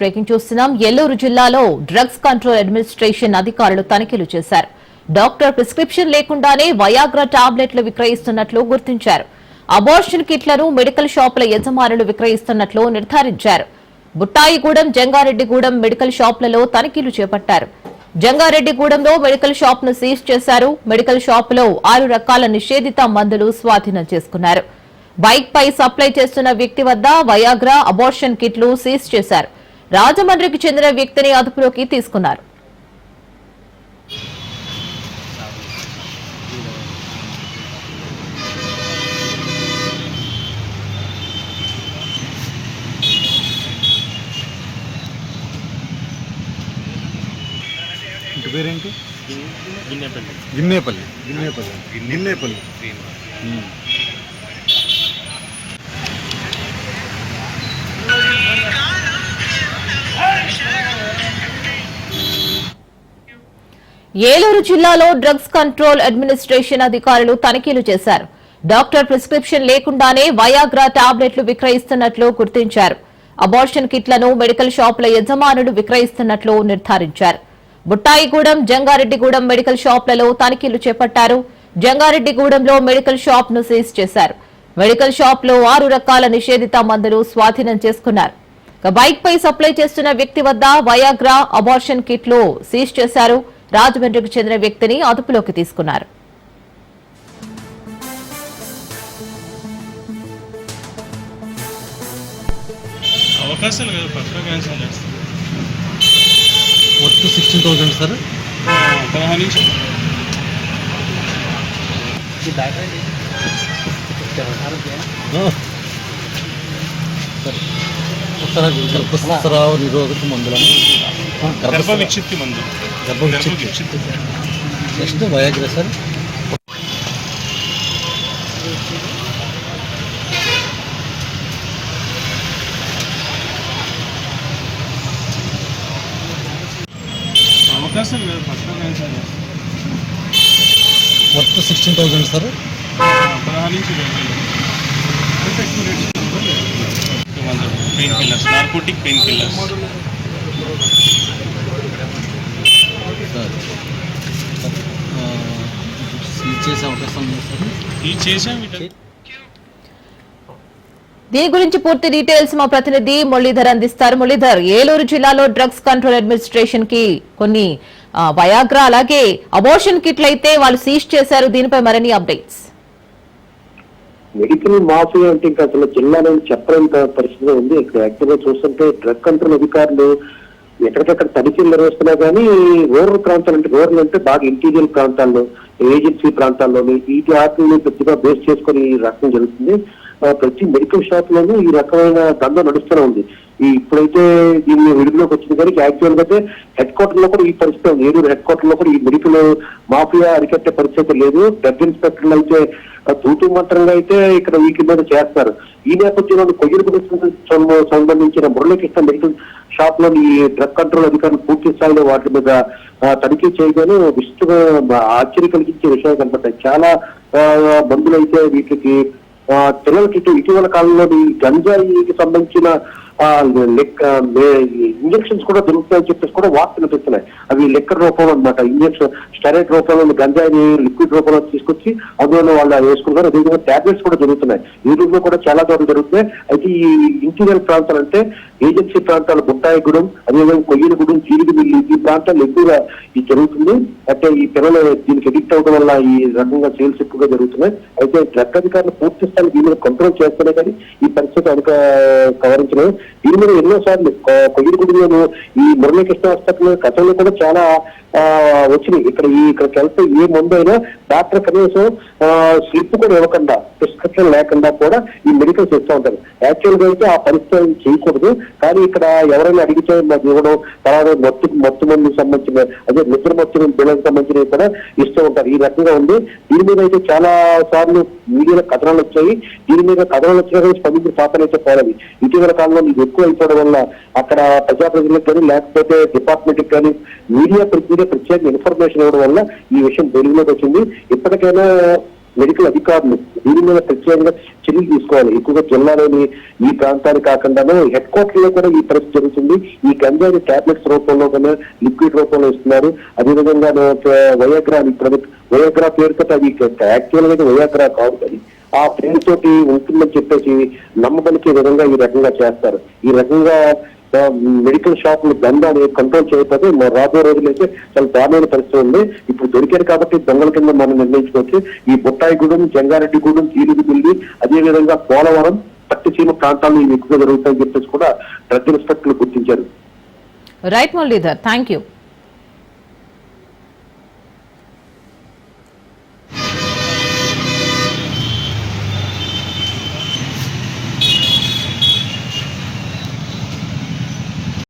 Breaking చూస్తున్నాం. ఎల్లూరు జిల్లాలో drugs control administration అధికారులు తనిఖీలు చేశారు. డాక్టర్ ప్రిస్క్రిప్షన్ లేకుండానే వయాగ్రా టాబ్లెట్లు విక్రయిస్తున్నట్లు గుర్తించారు. అబార్షన్ కిట్లను మెడికల్ షాపుల యజమానులు విక్రయిస్తున్నట్లు నిర్ధారించారు. బుట్టాయిగూడెం జంగారెడ్డిగూడెం మెడికల్ షాపులలో తనిఖీలు చేపట్టారు. జంగారెడ్డిగూడెంలో మెడికల్ షాప్ను సీజ్ చేశారు. మెడికల్ షాపులో ఆరు రకాల నిషేధిత మందులు స్వాధీనం చేసుకున్నారు. బైక్ పై సప్లై చేస్తున్న వ్యక్తి వద్ద వయాగ్రా అబార్షన్ కిట్లు సీజ్ చేశారు. రాజమండ్రికి చెందిన వ్యక్తిని అదుపులోకి తీసుకున్నారు. పేరేంటి? గిన్నెపల్లి. గిన్నేపల్లి. గిన్నేపల్లి. గిన్నేపల్లి. ఏలూరు జిల్లాలో డ్రగ్స్ కంట్రోల్ అడ్మినిస్ట్రేషన్ అధికారులు తనిఖీలు చేశారు. డాక్టర్ ప్రిస్క్రిప్షన్ లేకుండానే వయాగ్రా టాబ్లెట్లు విక్రయిస్తున్నట్లు గుర్తించారు. అబార్షన్ కిట్లను మెడికల్ షాపుల యజమానులు విక్రయిస్తున్నట్లు నిర్ధారించారు. బుట్టాయిగూడెం జంగారెడ్డిగూడెం మెడికల్ షాపులలో తనిఖీలు చేపట్టారు. జంగారెడ్డిగూడెంలో మెడికల్ షాప్ను సీజ్ చేశారు. మెడికల్ షాప్లో ఆరు రకాల నిషేధిత మందులు స్వాధీనం చేసుకున్నారు. బైక్ పై సప్లై చేస్తున్న వ్యక్తి వద్ద వయాగ్రా అబార్షన్ కిట్లు సీజ్ చేశారు. రాజమండ్రికి చెందిన వ్యక్తిని అదుపులోకి తీసుకున్నారు. అవకాశాలు కదా పత్ర క్యాన్సిల్ చేస్తాం వర్త్ సిక్స్టీన్ థౌసండ్ సార్? పదహారు నుంచి. గర్భస్రావ నిరోధక మందులను గర్భ విక్షిప్తి మందు. వయాగ్రా సార్ అవకాశాలు కదా పత్ర క్యాన్సిల్ చేస్తాం వర్త్ సిక్స్టీన్ థౌసండ్ సార్. పదహారు నుంచి pain killers narcotic pain killers sir seize చేసే అవకాశం ఉంది సార్? ఇది చేసాం వీటి దీని గురించి పూర్తి డీటెయిల్స్ మా ప్రతినిధి మురళీధర్ అందిస్తారు. మురళీధర్ ఏలూరు జిల్లాలో డ్రగ్స్ కంట్రోల్ అడ్మినిస్ట్రేషన్కి కొన్ని వయాగ్రా అలాగే అబోర్షన్ కిట్లు అయితే వాళ్ళు సీజ్ చేశారు. దీనిపై మరిన్ని అప్డేట్స్. మెడికల్ మాఫియా అంటే ఇంకా అసలు జిల్లాలో చెప్పలేని పరిస్థితి ఉంది. ఇక్కడ యాక్చువల్గా చూస్తుంటే డ్రగ్ కంట్రోల్ అధికారులు ఎక్కడికక్కడ తనిఖీలు నిర్వహిస్తున్నా కానీ రూరల్ ప్రాంతాలు అంటే రూరల్ అంటే బాగా ఇంటీరియర్ ప్రాంతాల్లో ఏజెన్సీ ప్రాంతాల్లోని వీటి ఆటలని పెద్దగా బేస్ చేసుకొని ఈ రకం జరుగుతుంది. ప్రతి మెడికల్ షాప్ లోనూ ఈ రకమైన దండం నడుస్తూనే ఉంది. ఈ ఇప్పుడైతే దీన్ని వెలుగులోకి వచ్చింది కానీ యాక్చువల్గా అయితే హెడ్ క్వార్టర్లో కూడా ఈ పరిస్థితి ఉంది. ఏలూరు హెడ్ క్వార్టర్లో కూడా ఈ మెడికల్ మాఫియా అరికట్టే పరిస్థితి లేదు. డ్రగ్ ఇన్స్పెక్టర్లు అయితే తూతూ మంత్రంగా అయితే ఇక్కడ వీటి మీద చేస్తారు. ఈ నేపథ్యంలో కొయ్యూరు సంబంధించిన మురళీకృష్ణ మెడికల్ షాప్లోని డ్రగ్ కంట్రోల్ అధికారులు పూర్తి స్థాయిలో వాటి మీద తనిఖీ చేయగానే విస్తృత ఆశ్చర్య కలిగించే విషయాలు కనపడ్డాయి. చాలా మందులు అయితే వీటికి ఆ, పిల్లలకి ఇటీవల కాలంలో గంజాయికి సంబంధించిన లెక్క ఇంజక్షన్స్ కూడా దొరుకుతాయని చెప్పేసి కూడా వార్తలు వినిపిస్తున్నాయి అవి లెక్కర్ రూపంలో అనమాట ఇంజక్షన్ స్టెరైట్ రూపంలో గంజాయిని లిక్విడ్ రూపంలో తీసుకొచ్చి అందులో వాళ్ళు వేసుకుంటారు. అదేవిధంగా టాబ్లెట్స్ కూడా జరుగుతున్నాయి ఈ రోజులో కూడా చాలా దూరం జరుగుతున్నాయి అయితే ఈ ఇంటీరియర్ ప్రాంతాలు అంటే ఏజెన్సీ ప్రాంతాలు బుట్టాయిగూడెం అదేవిధంగా కొయ్యలగూడెం జీడిమిల్లి ఈ ప్రాంతాల్లో ఎక్కువగా ఇది జరుగుతుంది. అంటే ఈ పిల్లలు దీనికి ఎడిక్ట్ అవడం వల్ల ఈ రకంగా సేల్స్ ఎక్కువగా జరుగుతున్నాయి. అయితే డ్రగ్ అధికారులు పూర్తి స్థాయి దీని మీద కంట్రోల్ చేస్తున్నాయి కానీ ఈ పరిస్థితి అనుక కవరించలేదు. దీని మీద ఎన్నో సార్లు కొయ్యలగూడెంలోను ఈ మురళీకృష్ణ హాస్పిటల్ గతంలో కూడా చాలా వచ్చినాయి ఇక్కడ ఈ ఇక్కడికి వెళ్తే ఏ మందు అయినా డాక్టర్ కనీసం స్లిప్ కూడా ఇవ్వకుండా ప్రిస్క్రిప్షన్ లేకుండా కూడా ఈ మెడికల్స్ ఇస్తూ ఉంటారు. యాక్చువల్గా అయితే ఆ పరిస్థితి చేయకూడదు. కానీ ఇక్కడ ఎవరైనా అడిగితే మాకు ఇవ్వడం తర్వాత మత్తు మత్తు మందుకు సంబంధించిన అదే నిద్ర మత్తు బిళ్ళకు సంబంధించినవి కూడా ఇస్తూ ఉంటారు. ఈ రకంగా ఉంది. దీని మీద అయితే చాలా సార్లు మీడియాలో కథనాలు వచ్చాయి. దీని మీద కథనాలు వచ్చినా కానీ స్పందించిన పాత్ర అయితే పోలేదు. ఇటీవల కాలంలో ఇది ఎక్కువ అయిపోవడం వల్ల అక్కడ ప్రజాప్రతినిధులకు కానీ లేకపోతే డిపార్ట్మెంట్ కానీ మీడియా మీడియా ప్రత్యేక ఇన్ఫర్మేషన్ ఇవ్వడం వల్ల ఈ విషయం వెలుగులోకి వచ్చింది. ఇప్పటికైనా మెడికల్ అధికారులు దీని మీద ప్రత్యేకంగా చర్యలు తీసుకోవాలి. ఎక్కువగా జిల్లాలోని ఈ ప్రాంతాన్ని కాకుండానే హెడ్ క్వార్టర్లో కూడా ఈ పరిస్థితి జరుగుతుంది. ఈ గంజాయి టాబ్లెట్స్ రూపంలో కూడా లిక్విడ్ రూపంలో ఇస్తున్నారు. అదేవిధంగా వయోగ్రా ఇప్పుడు వయోగ్రా పేరుతో అది యాక్చువల్గా వయోగ్రా కాదు అది. ఆ పేరు తోటి ఉంటుందని చెప్పేసి నమ్మబలికే విధంగా ఈ రకంగా చేస్తారు. ఈ రకంగా మెడికల్ షాపులు అనేది కంట్రోల్ చేయకపోతే రాబోయే రోజులైతే చాలా దారుణమైన పరిస్థితి ఉంది. ఇప్పుడు దొరికారు కాబట్టి దొంగల కింద మనం నిర్ణయించుకోవచ్చు. ఈ బుట్టాయిగూడెం జంగారెడ్డిగూడెం జీలుగుబిల్లి అదే అదేవిధంగా పోలవరం పట్టిసీమ ప్రాంతాల్లో ఇవి ఎక్కువగా జరుగుతాయని చెప్పేసి కూడా డ్రగ్ ఇన్స్పెక్టర్లు గుర్తించారు. Right Muralidhar thank you